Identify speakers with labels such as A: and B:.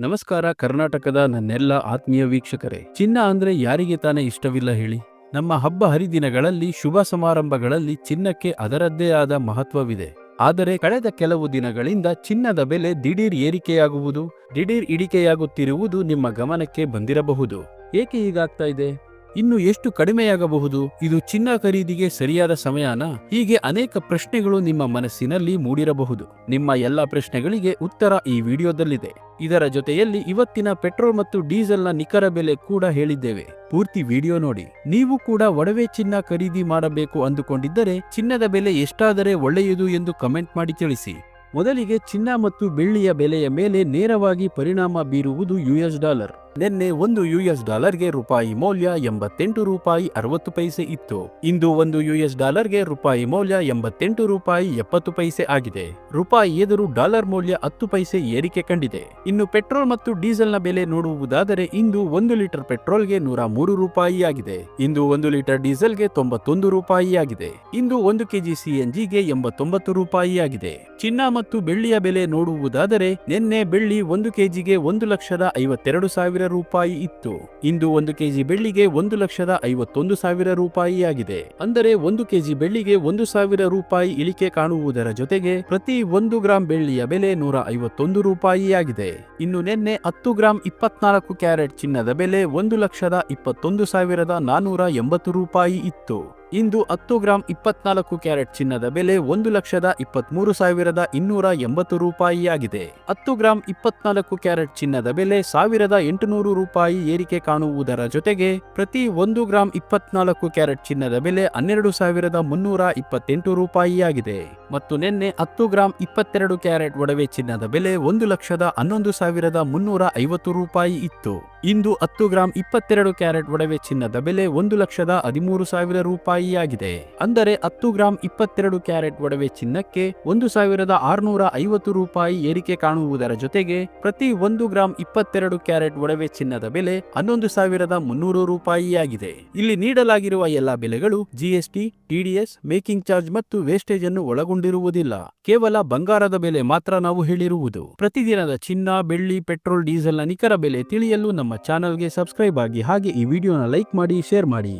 A: ನಮಸ್ಕಾರ ಕರ್ನಾಟಕದ ನನ್ನೆಲ್ಲ ಆತ್ಮೀಯ ವೀಕ್ಷಕರೇ. ಚಿನ್ನ ಅಂದ್ರೆ ಯಾರಿಗೆ ತಾನೇ ಇಷ್ಟವಿಲ್ಲ ಹೇಳಿ? ನಮ್ಮ ಹಬ್ಬ ಹರಿದಿನಗಳಲ್ಲಿ, ಶುಭ ಸಮಾರಂಭಗಳಲ್ಲಿ ಚಿನ್ನಕ್ಕೆ ಅದರದ್ದೇ ಆದ ಮಹತ್ವವಿದೆ. ಆದರೆ ಕಳೆದ ಕೆಲವು ದಿನಗಳಿಂದ ಚಿನ್ನದ ಬೆಲೆ ದಿಢೀರ್ ಏರಿಕೆಯಾಗುವುದು, ದಿಢೀರ್ ಇಳಿಕೆಯಾಗುತ್ತಿರುವುದು ನಿಮ್ಮ ಗಮನಕ್ಕೆ ಬಂದಿರಬಹುದು. ಏಕೆ ಹೀಗಾಗ್ತಾ ಇದೆ? ಇನ್ನು ಎಷ್ಟು ಕಡಿಮೆಯಾಗಬಹುದು? ಇದು ಚಿನ್ನ ಖರೀದಿಗೆ ಸರಿಯಾದ ಸಮಯನಾ? ಹೀಗೆ ಅನೇಕ ಪ್ರಶ್ನೆಗಳು ನಿಮ್ಮ ಮನಸ್ಸಿನಲ್ಲಿ ಮೂಡಿರಬಹುದು. ನಿಮ್ಮ ಎಲ್ಲ ಪ್ರಶ್ನೆಗಳಿಗೆ ಉತ್ತರ ಈ ವಿಡಿಯೋದಲ್ಲಿದೆ. ಇದರ ಜೊತೆಯಲ್ಲಿ ಇವತ್ತಿನ ಪೆಟ್ರೋಲ್ ಮತ್ತು ಡೀಸೆಲ್ನ ನಿಖರ ಬೆಲೆ ಕೂಡ ಹೇಳಿದ್ದೇವೆ. ಪೂರ್ತಿ ವಿಡಿಯೋ ನೋಡಿ. ನೀವು ಕೂಡ ಒಡವೆ ಚಿನ್ನ ಖರೀದಿ ಮಾಡಬೇಕು ಅಂದುಕೊಂಡಿದ್ದರೆ ಚಿನ್ನದ ಬೆಲೆ ಎಷ್ಟಾದರೆ ಒಳ್ಳೆಯದು ಎಂದು ಕಮೆಂಟ್ ಮಾಡಿ ತಿಳಿಸಿ. ಮೊದಲಿಗೆ ಚಿನ್ನ ಮತ್ತು ಬೆಳ್ಳಿಯ ಬೆಲೆಯ ಮೇಲೆ ನೇರವಾಗಿ ಪರಿಣಾಮ ಬೀರುವುದು ಯುಎಸ್ ಡಾಲರ್. ನಿನ್ನೆ ಒಂದು ಯುಎಸ್ ಡಾಲರ್ಗೆ ರೂಪಾಯಿ ಮೌಲ್ಯ ಎಂಬತ್ತೆಂಟು ರೂಪಾಯಿ ಅರವತ್ತು ಪೈಸೆ ಇತ್ತು. ಇಂದು ಒಂದು ಯುಎಸ್ ಡಾಲರ್ಗೆ ರೂಪಾಯಿ ಮೌಲ್ಯ ಎಂಬತ್ತೆಂಟು ರೂಪಾಯಿ ಎಪ್ಪತ್ತು ಪೈಸೆ ಆಗಿದೆ. ರೂಪಾಯಿ ಎದುರು ಡಾಲರ್ ಮೌಲ್ಯ ಹತ್ತು ಪೈಸೆ ಏರಿಕೆ ಕಂಡಿದೆ. ಇನ್ನು ಪೆಟ್ರೋಲ್ ಮತ್ತು ಡೀಸೆಲ್ನ ಬೆಲೆ ನೋಡುವುದಾದರೆ ಇಂದು ಒಂದು ಲೀಟರ್ ಪೆಟ್ರೋಲ್ಗೆ ನೂರ ಮೂರು ರೂಪಾಯಿಯಾಗಿದೆ ಇಂದು ಒಂದು ಲೀಟರ್ ಡೀಸೆಲ್ಗೆ ತೊಂಬತ್ತೊಂದು ರೂಪಾಯಿ ಆಗಿದೆ. ಇಂದು ಒಂದು ಕೆಜಿ ಸಿಎನ್ಜಿಗೆ ಎಂಬತ್ತೊಂಬತ್ತು ರೂಪಾಯಿಯಾಗಿದೆ ಚಿನ್ನ ಮತ್ತು ಬೆಳ್ಳಿಯ ಬೆಲೆ ನೋಡುವುದಾದರೆ ನಿನ್ನೆ ಬೆಳ್ಳಿ ಒಂದು ಕೆಜಿಗೆ ಒಂದು ಲಕ್ಷದ ಐವತ್ತೆರಡು ಸಾವಿರ ರೂಪಾಯಿ ಇತ್ತು. ಇಂದು ಒಂದು ಕೆಜಿ ಬೆಳ್ಳಿಗೆ ಒಂದು ಲಕ್ಷದ ಐವತ್ತೊಂದು ಸಾವಿರ ರೂಪಾಯಿಯಾಗಿದೆ. ಅಂದರೆ ಒಂದು ಕೆಜಿ ಬೆಳ್ಳಿಗೆ ಒಂದು ಸಾವಿರ ರೂಪಾಯಿ ಇಳಿಕೆ ಕಾಣುವುದರ ಜೊತೆಗೆ ಪ್ರತಿ ಒಂದು ಗ್ರಾಂ ಬೆಳ್ಳಿಯ ಬೆಲೆ ನೂರ ಐವತ್ತೊಂದು ರೂಪಾಯಿಯಾಗಿದೆ. ಇನ್ನು ನಿನ್ನೆ ಹತ್ತು ಗ್ರಾಂ ಇಪ್ಪತ್ನಾಲ್ಕು ಕ್ಯಾರೆಟ್ ಚಿನ್ನದ ಬೆಲೆ ಒಂದು ಲಕ್ಷದ ಇಪ್ಪತ್ತೊಂದು ಸಾವಿರದ ನಾನೂರ ಎಂಬತ್ತು ರೂಪಾಯಿ ಇತ್ತು. ಇಂದು ಹತ್ತು ಗ್ರಾಂ ಇಪ್ಪತ್ನಾಲ್ಕು ಕ್ಯಾರೆಟ್ ಚಿನ್ನದ ಬೆಲೆ ಒಂದು ಲಕ್ಷದ ಇಪ್ಪತ್ಮೂರು ಸಾವಿರದ ಇನ್ನೂರ ಎಂಬತ್ತು ರೂಪಾಯಿಯಾಗಿದೆ. ಹತ್ತು ಗ್ರಾಂ ಇಪ್ಪತ್ನಾಲ್ಕು ಕ್ಯಾರೆಟ್ ಚಿನ್ನದ ಬೆಲೆ ಸಾವಿರದ ಎಂಟುನೂರು ರೂಪಾಯಿ ಏರಿಕೆ ಕಾಣುವುದರ ಜೊತೆಗೆ ಪ್ರತಿ ಒಂದು ಗ್ರಾಂ ಇಪ್ಪತ್ನಾಲ್ಕು ಕ್ಯಾರೆಟ್ ಚಿನ್ನದ ಬೆಲೆ ಹನ್ನೆರಡು ಸಾವಿರದ ಮುನ್ನೂರ ಇಪ್ಪತ್ತೆಂಟು ರೂಪಾಯಿಯಾಗಿದೆ. ಮತ್ತು ನಿನ್ನೆ ಹತ್ತು ಗ್ರಾಂ ಇಪ್ಪತ್ತೆರಡು ಕ್ಯಾರೆಟ್ ಒಡವೆ ಚಿನ್ನದ ಬೆಲೆ ಒಂದು ಲಕ್ಷದ ಹನ್ನೊಂದು ಸಾವಿರದ ಮುನ್ನೂರ ಐವತ್ತು ರೂಪಾಯಿ ಇತ್ತು. ಇಂದು ಹತ್ತು ಗ್ರಾಂ ಇಪ್ಪತ್ತೆರಡು ಕ್ಯಾರೆಟ್ ಒಡವೆ ಚಿನ್ನದ ಬೆಲೆ ಒಂದು ಲಕ್ಷದ ಹದಿಮೂರು ಸಾವಿರ ರೂಪಾಯಿ ಆಗಿದೆ ಅಂದರೆ ಹತ್ತು ಗ್ರಾಂ ಇಪ್ಪತ್ತೆರಡು ಕ್ಯಾರೆಟ್ ಒಡವೆ ಚಿನ್ನಕ್ಕೆ ಒಂದು ಸಾವಿರದ ಆರುನೂರ ಐವತ್ತು ರೂಪಾಯಿ ಏರಿಕೆ ಕಾಣುವುದರ ಜೊತೆಗೆ ಪ್ರತಿ ಒಂದು ಗ್ರಾಂ ಇಪ್ಪತ್ತೆರಡು ಕ್ಯಾರೆಟ್ ಒಡವೆ ಚಿನ್ನದ ಬೆಲೆ ಹನ್ನೊಂದು ಸಾವಿರದ ಮುನ್ನೂರು ರೂಪಾಯಿಯಾಗಿದೆ. ಇಲ್ಲಿ ನೀಡಲಾಗಿರುವ ಎಲ್ಲಾ ಬೆಲೆಗಳು ಜಿಎಸ್ಟಿ ಟಿಡಿಎಸ್ ಮೇಕಿಂಗ್ ಚಾರ್ಜ್ ಮತ್ತು ವೇಸ್ಟೇಜ್ ಅನ್ನು ಒಳಗೊಂಡಿರುವುದಿಲ್ಲ. ಕೇವಲ ಬಂಗಾರದ ಬೆಲೆ ಮಾತ್ರ ನಾವು ಹೇಳಿರುವುದು. ಪ್ರತಿದಿನದ ಚಿನ್ನ, ಬೆಳ್ಳಿ, ಪೆಟ್ರೋಲ್, ಡೀಸೆಲ್ನ ನಿಖರ ಬೆಲೆ ತಿಳಿಯಲು ನಮ್ಮ ಚಾನಲ್ಗೆ ಸಬ್ಸ್ಕ್ರೈಬ್ ಆಗಿ ಹಾಗೆ ಈ ವಿಡಿಯೋನ ಲೈಕ್ ಮಾಡಿ, ಶೇರ್ ಮಾಡಿ.